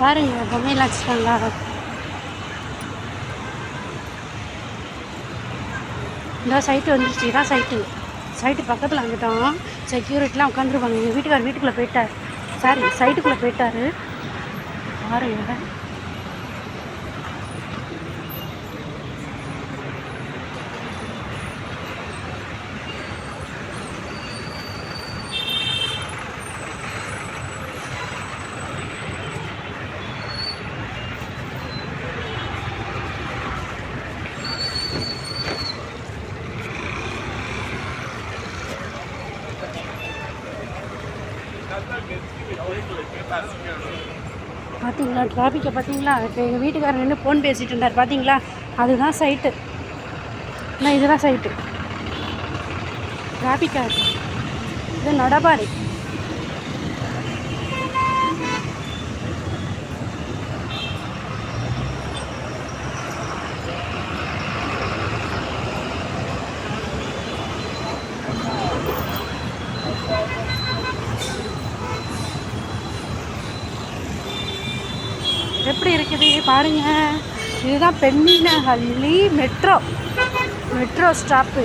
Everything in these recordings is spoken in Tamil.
பாருங்க பொம்மையெல்லாம் வச்சுருக்காங்களா இந்த சைட்டு வந்துருச்சு இதான் சைட்டு சைட்டு பக்கத்தில் வந்துட்டோம். செக்யூரிட்டிலாம் உட்காந்துருப்பாங்க எங்கள் வீட்டுக்கார் வீட்டுக்குள்ளே போயிட்டார். சாரி சைட்டுக்குள்ளே போயிட்டாரு. பாருங்க பார்த்தீங்களா டிராஃபிக்கை பார்த்தீங்களா இப்போ எங்கள் வீட்டுக்காரர் நின்று ஃபோன் பேசிட்டு இருந்தார். பார்த்தீங்களா அதுதான் சைட்டு நான் இதுதான் சைட்டு டிராஃபிக்காக இருக்கு இது நடபாதை. எப்படி இருக்குது? பாருங்க. இதுதான் பெண்ணினஹள்ளி மெட்ரோ. Metro stop.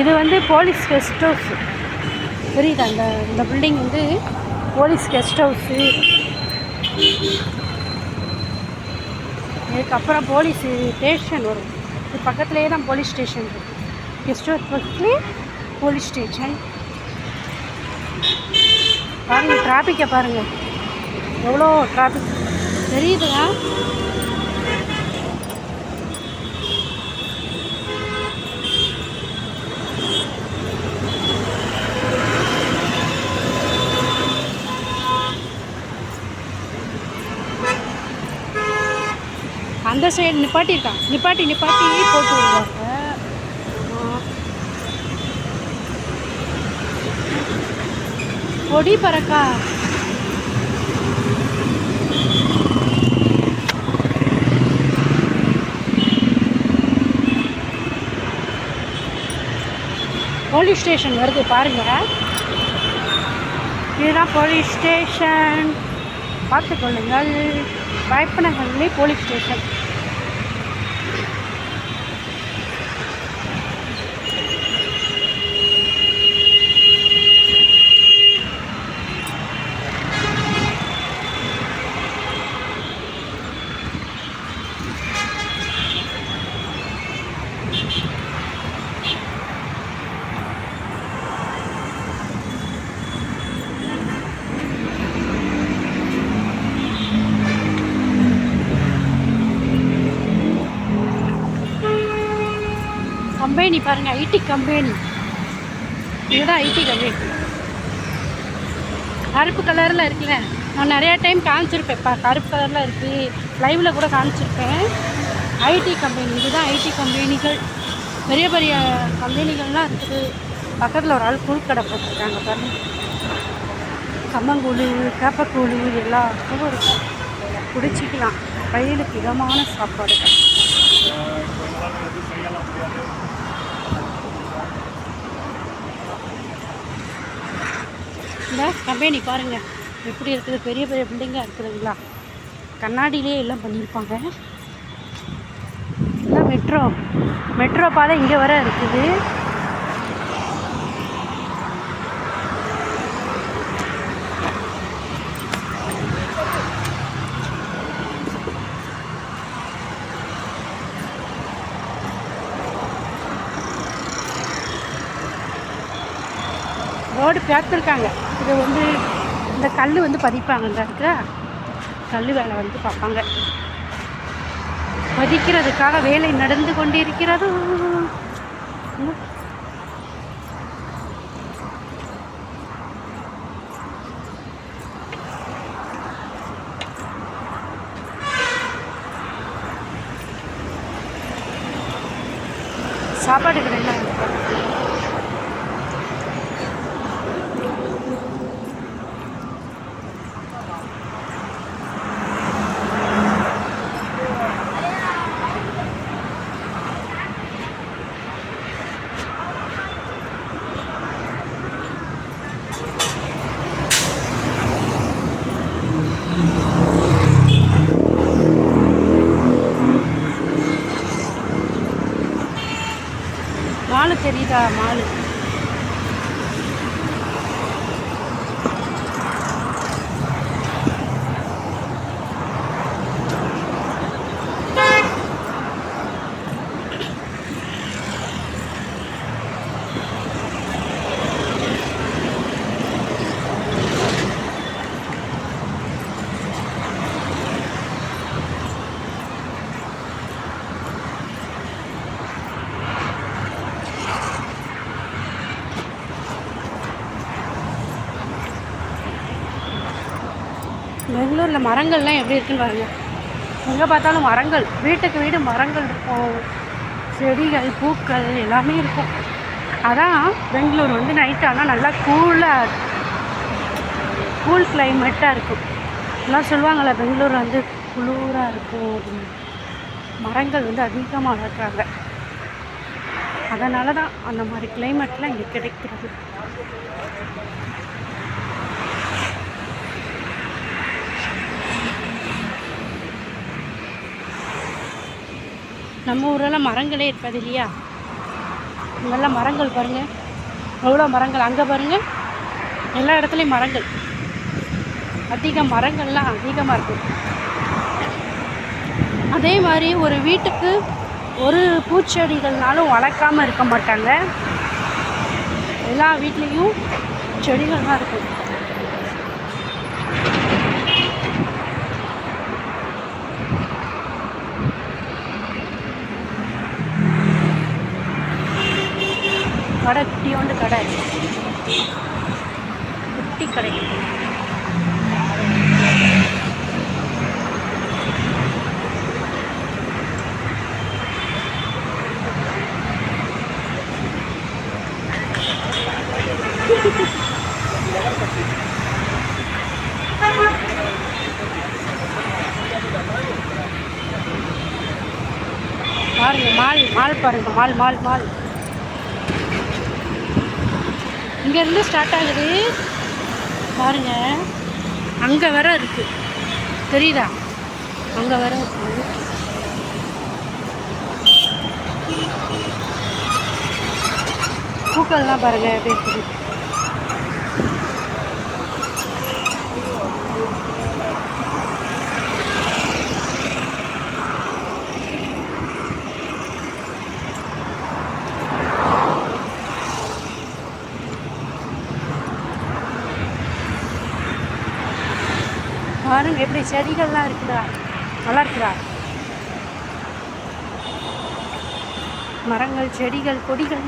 இது வந்து போலீஸ் கெஸ்ட் ஹவுஸ். புரியுது? அந்த இந்த பில்டிங் வந்து போலீஸ் கெஸ்ட் ஹவுஸு. இதுக்கப்புறம் போலீஸ் ஸ்டேஷன் வரும். இது பக்கத்துலேயே தான் போலீஸ் ஸ்டேஷன் இருக்குது கெஸ்ட் ஹவுஸ் பக்கத்துலேயே போலீஸ் ஸ்டேஷன். பாருங்க டிராஃபிக்கை பாருங்க. எவ்வளோ டிராஃபிக் தெரியுதுங்க. அந்த சைடு நிப்பாட்டியிருக்கான். நிப்பாட்டி நிப்பாட்டி போட்டு விடுவாங்க கொடி பறக்கா. போலீஸ் ஸ்டேஷன் வருது பாருங்க. இதுதான் police station. பார்த்துக்கொள்ளுங்கள். Byappanahalli police station. Company பாருங்க ஐடி கம்பெனி. இதுதான் ஐடி கம்பெனி. கருப்பு கலரில் இருக்குல்ல. நான் நிறையா டைம் காமிச்சிருப்பேன். இப்போ கருப்பு கலரில் இருக்குது லைவில் கூட காமிச்சிருப்பேன். ஐடி கம்பெனி இதுதான் ஐடி கம்பெனிகள். பெரிய பெரிய கம்பெனிகள்லாம் இருக்குது. பக்கத்தில் ஒரு ஆள் கூழ்கடை போட்டிருக்காங்க பாருங்க. கம்மங்கூழ் கேப்பக்கூழு எல்லாத்துக்கும் இருக்கும். குடிச்சிக்கலாம். வயலுக்கு இதமான சாப்பாடு இந்த கம்பெனி பாருங்கள் எப்படி இருக்குது? பெரிய பெரிய பில்டிங்காக இருக்குதுங்களா கண்ணாடியிலே எல்லாம் பண்ணியிருப்பாங்க. எல்லாம் மெட்ரோ மெட்ரோ பாதை இங்கே வர இருக்குது. ரோடு பார்த்துருக்காங்க. இது வந்து இந்த கல் வந்து பதிப்பாங்க இந்த இருக்கிற கல் வேலை வந்து பார்ப்பாங்க. பதிக்கிறதுக்காக வேலை நடந்து கொண்டிருக்கிறது. சாப்பாடு கடைலாம் இருக்கு அதிகா மாலு பெங்களூரில் மரங்கள்லாம் எப்படி இருக்குன்னு பாருங்கள் எங்கே பார்த்தாலும் மரங்கள். வீட்டுக்கு வீடு மரங்கள் இருக்கும். செடிகள் பூக்கள் எல்லாமே இருக்கும். அதான் பெங்களூர் வந்து நைட் ஆனால் நல்லா கூலாக கூல் கிளைமேட்டாக இருக்கும். எல்லாம் சொல்லுவாங்கள்ல பெங்களூர் வந்து குளூராக இருக்கும் அப்படின்னு. மரங்கள் வந்து அதிகமாக வளர்க்குறாங்க அதனால தான் அந்த மாதிரி கிளைமேட்லாம் இங்கே கிடைக்கிறது. நம்ம ஊரெல்லாம் மரங்களே இருக்காது இல்லையா? இங்கெல்லாம் மரங்கள் பாருங்கள் எவ்வளோ மரங்கள்? அங்கே பாருங்கள் எல்லா இடத்துலையும் மரங்கள். அதிக மரங்கள்லாம் அதிகமாக இருக்கும் அதே மாதிரி ஒரு வீட்டுக்கு ஒரு பூச்செடிகள்னாலும் வளர்க்காமல் இருக்க மாட்டாங்க. எல்லா வீட்லேயும் செடிகள் தான் இருக்கும் கடை குட்டியோண்டு கடை. குட்டி கடை. பாருங்க மால் மால் பாருங்க மால் மால் மால். இங்கேருந்து ஸ்டார்ட் ஆகுது. பாருங்க. அங்கே வர இருக்கு. தெரியுதா? அங்கே வர இருக்குது பூக்கள்லாம் பாருங்க எப்படி இருக்குது பாருங்க எப்படி செடிகள்லாம் இருக்குதா? வளர்க்குறா மரங்கள் செடிகள் கொடிகள்.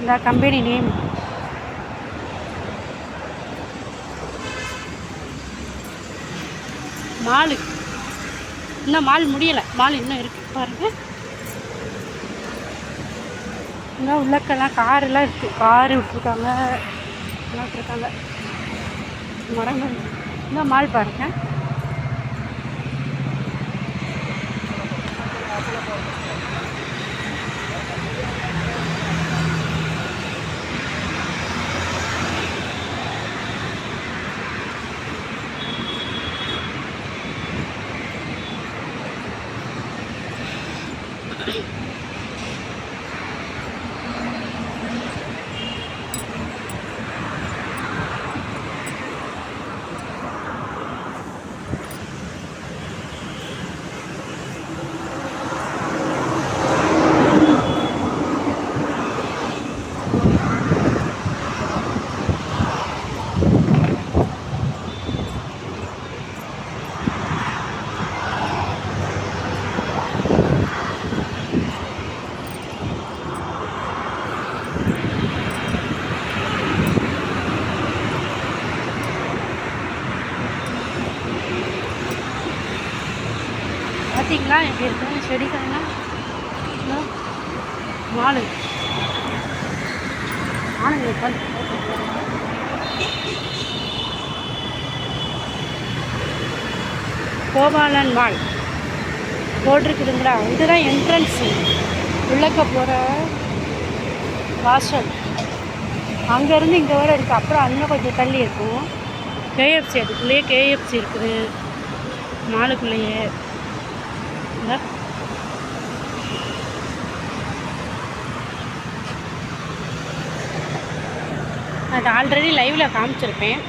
இந்த கம்பெனி நேம். மாலு. இன்னும் மால் முடியலை. மால் இன்னும் இருக்கு. பாருங்க. இன்னும் உள்ளக்கெல்லாம் காரெல்லாம் இருக்குது காரு விட்ருக்காங்க எல்லாம் விட்ருக்காங்க மரங்கள் இந்த மால் பாருங்க. பார்த்தீங்களா எப்படி இருக்குது செடிகள்லாம்? வாழு. மாலு ஆனங்க கோபாலன் மால் போட்டிருக்குதுங்களா? இதுதான் என்ட்ரன்ஸு உள்ளக்க போகிற வாசல். அங்கேருந்து இங்கே வர இருக்குது அப்புறம் இன்னும் கொஞ்சம் தள்ளி இருக்கும். கேஎஃப்சி அதுக்குள்ளேயே கேஎஃப்சி இருக்குது. மாலுக்குள்ளேயே. அது ஆல்ரெடி லைவில் காமிச்சிருப்பேன்.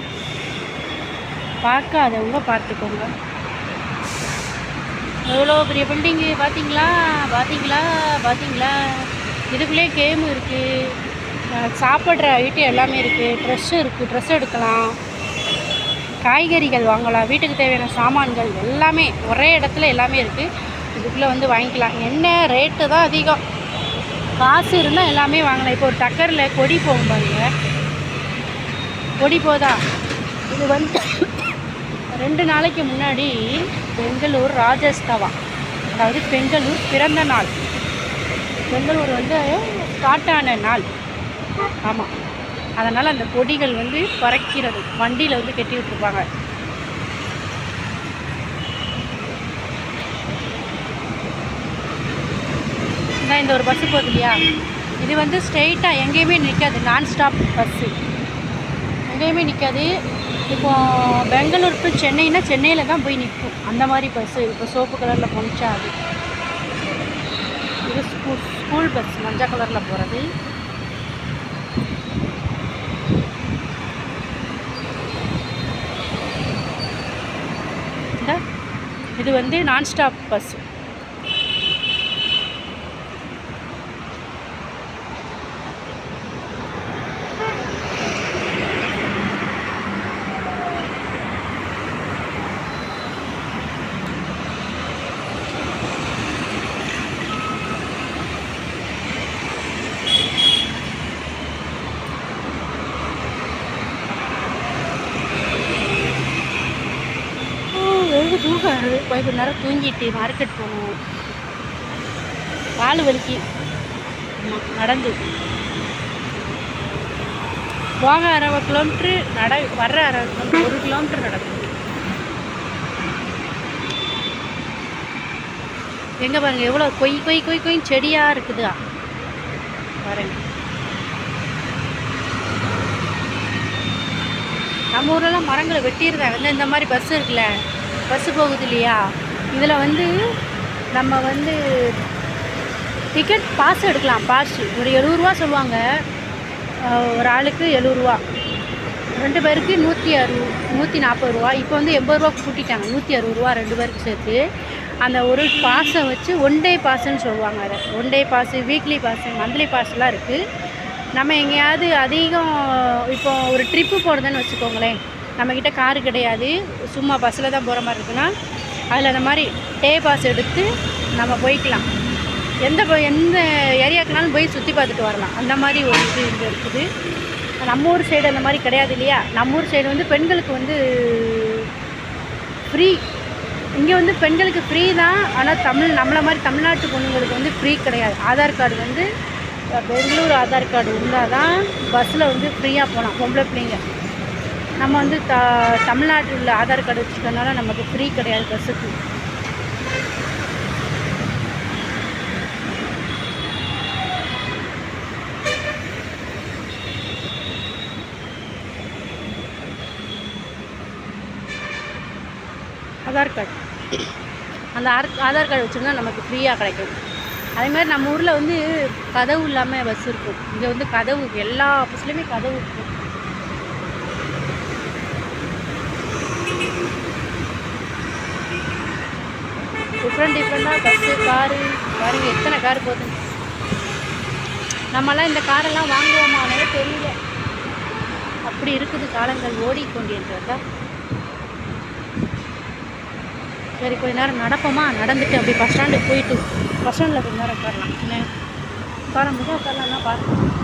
பார்க்காதவங்க பார்த்துக்கோங்க. எவ்வளோ பெரிய பில்டிங்கு பார்த்தீங்களா? பார்த்தீங்களா? பார்த்தீங்களா? இதுக்குள்ளேயே கேம் இருக்குது சாப்பிட்ற ஐட்டம் எல்லாமே இருக்குது ட்ரெஸ்ஸு இருக்குது ட்ரெஸ் எடுக்கலாம். காய்கறிகள் வாங்கலாம். வீட்டுக்கு தேவையான சாமான்கள் எல்லாமே ஒரே இடத்துல எல்லாமே இருக்குது இதுக்குள்ளே வந்து வாங்கிக்கலாம். என்ன ரேட்டு தான் அதிகம்? காசு இருந்தால் எல்லாமே வாங்கலாம். இப்போ ஒரு டக்கரில் கொடி போகும் பாருங்கள் கொடி போதா? இது வந்து ரெண்டு நாளைக்கு முன்னாடி பெங்களூர் ராஜஸ்தவா அதாவது பெங்களூர் பிறந்த நாள். பெங்களூர் வந்து ஸ்டார்ட் ஆன நாள். ஆமாம் அதனால் அந்த கொடிகள் வந்து பறக்கிறது. வண்டியில் வந்து கட்டி விட்டுருப்பாங்க. இந்த ஒரு பஸ்ஸு போகுது இல்லையா? இது வந்து ஸ்ட்ரெயிட்டாக எங்கேயுமே நிற்காது நான் ஸ்டாப் பஸ்ஸு எங்கேயுமே நிற்காது இப்போ பெங்களூர் டு சென்னைனா சென்னையில் தான் போய் நிற்கும் அந்த மாதிரி பஸ்ஸு இப்போ சோப்பு கலரில் போனிச்சா அது. இது ஸ்கூல் ஸ்கூல் பஸ் மஞ்சள் கலரில் போகிறது இது வந்து நான் ஸ்டாப் வெகு தூக்கம் போய் கொஞ்ச நேரம் தூங்கிட்டு மார்க்கெட் போகணும் கால் வலிக்கு. நடந்து. போக அரை கிலோமீட்ரு நட வர்ற அரை கிலோமீட்டர் ஒரு கிலோமீட்டர் நடக்கும். எங்கே பாருங்க எவ்வளோ கொய் கொய் கொய் கொய் செடியாக இருக்குதா. பாருங்க. நம்ம ஊர்லலாம் மரங்களை வெட்டிடுறாங்க இந்த மாதிரி பஸ் இருக்குல்ல. பஸ்ஸு போகுது இல்லையா? இதில் வந்து நம்ம வந்து டிக்கெட் பாஸ் எடுக்கலாம் பாஸ் ஒரு எழுபதுரூவா சொல்லுவாங்க. ஒரு ஆளுக்கு எழுபதுரூவா ரெண்டு பேருக்கு நூற்றி அறுபது நூற்றி நாற்பது ரூபா இப்போ வந்து எண்பது ரூபா கூட்டிட்டாங்க. நூற்றி அறுபது ரூபா ரெண்டு பேருக்கு சேர்த்து. அந்த ஒரு பாஸை வச்சு ஒன் டே பாஸ்ன்னு சொல்லுவாங்க அதை. One day pass weekly pass monthly பாஸ்லாம் இருக்குது நம்ம எங்கேயாவது அதிகம் இப்போ ஒரு ட்ரிப்பு போகிறதுன்னு வச்சுக்கோங்களேன். நம்மக்கிட்ட காரு கிடையாது. சும்மா பஸ்ஸில் தான் போகிற மாதிரி இருக்குன்னா அதில் அந்த மாதிரி டே பாஸ் எடுத்து நம்ம போய்க்கலாம். எந்த எந்த ஏரியாக்குனாலும் போய் சுற்றி பார்த்துட்டு வரலாம். அந்த மாதிரி ஒரு இது இங்கே இருக்குது. நம்ம ஊர் சைடு அந்த மாதிரி கிடையாது இல்லையா? நம்ம ஊர் சைடு வந்து பெண்களுக்கு வந்து ஃப்ரீ இங்கே வந்து பெண்களுக்கு ஃப்ரீ தான். ஆனால் தமிழ் நம்மளை மாதிரி தமிழ்நாட்டு பொண்ணுங்களுக்கு வந்து ஃப்ரீ கிடையாது. ஆதார் கார்டு வந்து பெங்களூர் ஆதார் கார்டு இருந்தால் தான் பஸ்ஸில் வந்து ஃப்ரீயாக போகலாம். பொம்பளை பிள்ளைங்க. நம்ம வந்து த தமிழ்நாட்டில் உள்ள ஆதார் கார்டு வச்சுக்கிறதுனால நமக்கு ஃப்ரீ கிடையாது பஸ்ஸுக்கு ஆதார் கார்டு. அந்த ஆதார் கார்டு வச்சுருந்தா நமக்கு ஃப்ரீயாக கிடைக்கும். அதே மாதிரி நம்ம ஊரில் வந்து கதவு இல்லாமல் பஸ் இருக்கும். இங்கே வந்து கதவு எல்லா பஸ்லேயுமே கதவு இருக்கும். டிஃப்ரெண்ட் டிஃப்ரெண்ட்டாக பஸ்ஸு காரு பாருங்க எத்தனை கார் போகுது? நம்மளாம் இந்த காரெல்லாம் வாங்குவோமானே தெரியல. அப்படி இருக்குது காலங்கள் ஓடிக்கொண்டிருக்கிறதா? சரி கொஞ்ச நேரம் நடப்போமா? நடந்துட்டு அப்படி பஸ் ஸ்டாண்டுக்கு போயிட்டு பஸ் ஸ்டாண்டில் கொஞ்ச நேரம் உட்காரலாம். என்ன? உட்கார முடியும் உட்காரலாம்னா பார்க்கலாம்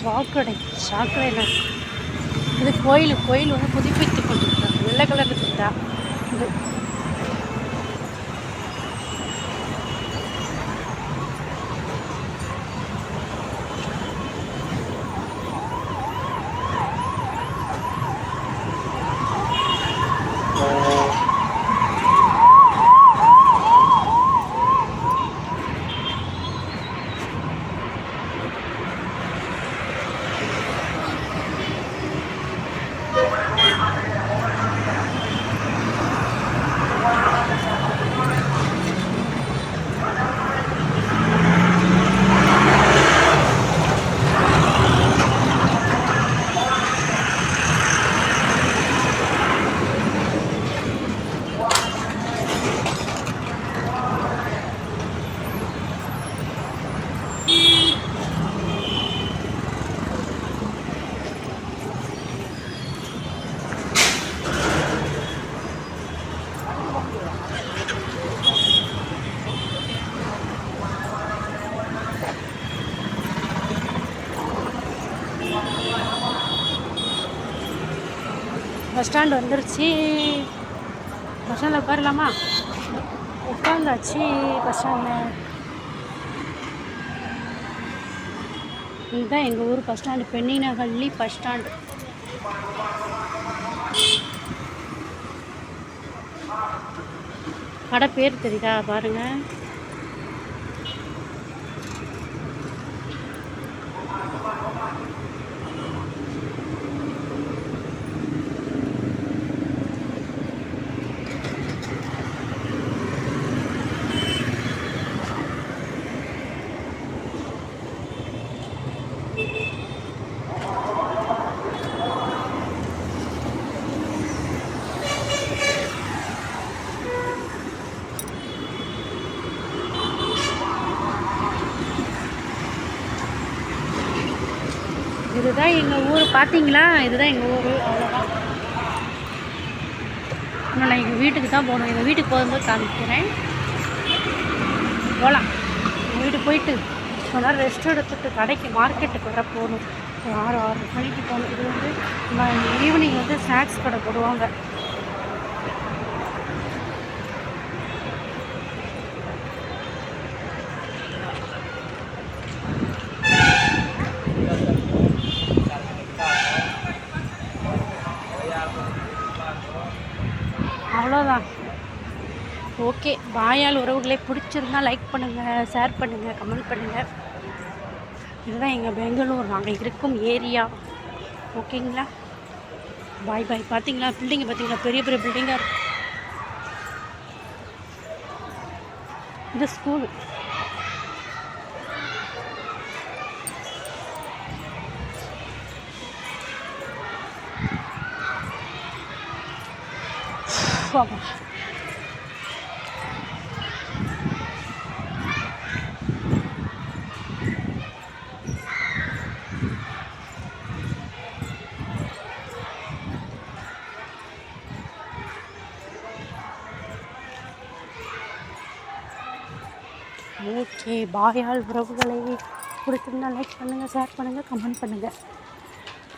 சாக்கடை சாக்கடை இது கோயில் கோயில் வந்து புதுப்பித்து கொண்டிருக்காங்க வெள்ளை கலர் இருக்குதா? பஸ் ஸ்டாண்ட் வந்துருச்சு. பஸ் ஸ்டாண்டில் உட்காரலாமா? உட்காந்தாச்சு பஸ் ஸ்டாண்டில். இதுதான் எங்கள் ஊர் bus stand. Penninahalli bus stand. கடை பேர் தெரியுதா? பாருங்கள் இதுதான் எங்கள் ஊர். பார்த்தீங்களா இதுதான் எங்கள் ஊர். அவ்வளோதான் இன்னும் நான் எங்கள் வீட்டுக்கு தான் போகணும். எங்கள் வீட்டுக்கு போகும்போது காமிக்கிறேன். போகலாம் எங்கள் வீட்டுக்கு போயிட்டு கொஞ்ச ரெஸ்ட் எடுத்துட்டு கடைக்கு மார்க்கெட்டுக்கு வர போகணும். ஒரு ஆறு ஆறு மணிக்கு போகணும். இது வந்து ஈவினிங் வந்து ஸ்நாக்ஸ் கடை போடுவாங்க அவ்வளோதான் ஓகே வாயால் உறவுகளே பிடிச்சிருந்தா லைக் பண்ணுங்கள் ஷேர் பண்ணுங்கள் கமெண்ட் பண்ணுங்கள் இதுதான் எங்கள் பெங்களூர். நாங்கள் இருக்கும் ஏரியா ஓகேங்களா பாய் பாய் பார்த்தீங்களா பில்டிங்கை பார்த்தீங்களா பெரிய பெரிய பில்டிங்காக இருக்கு. இது ஸ்கூல் பாப்பா பாயால் உறவுகளை பிடிச்சிருந்தா லைக் பண்ணுங்கள் ஷேர் பண்ணுங்கள் கமெண்ட் பண்ணுங்கள்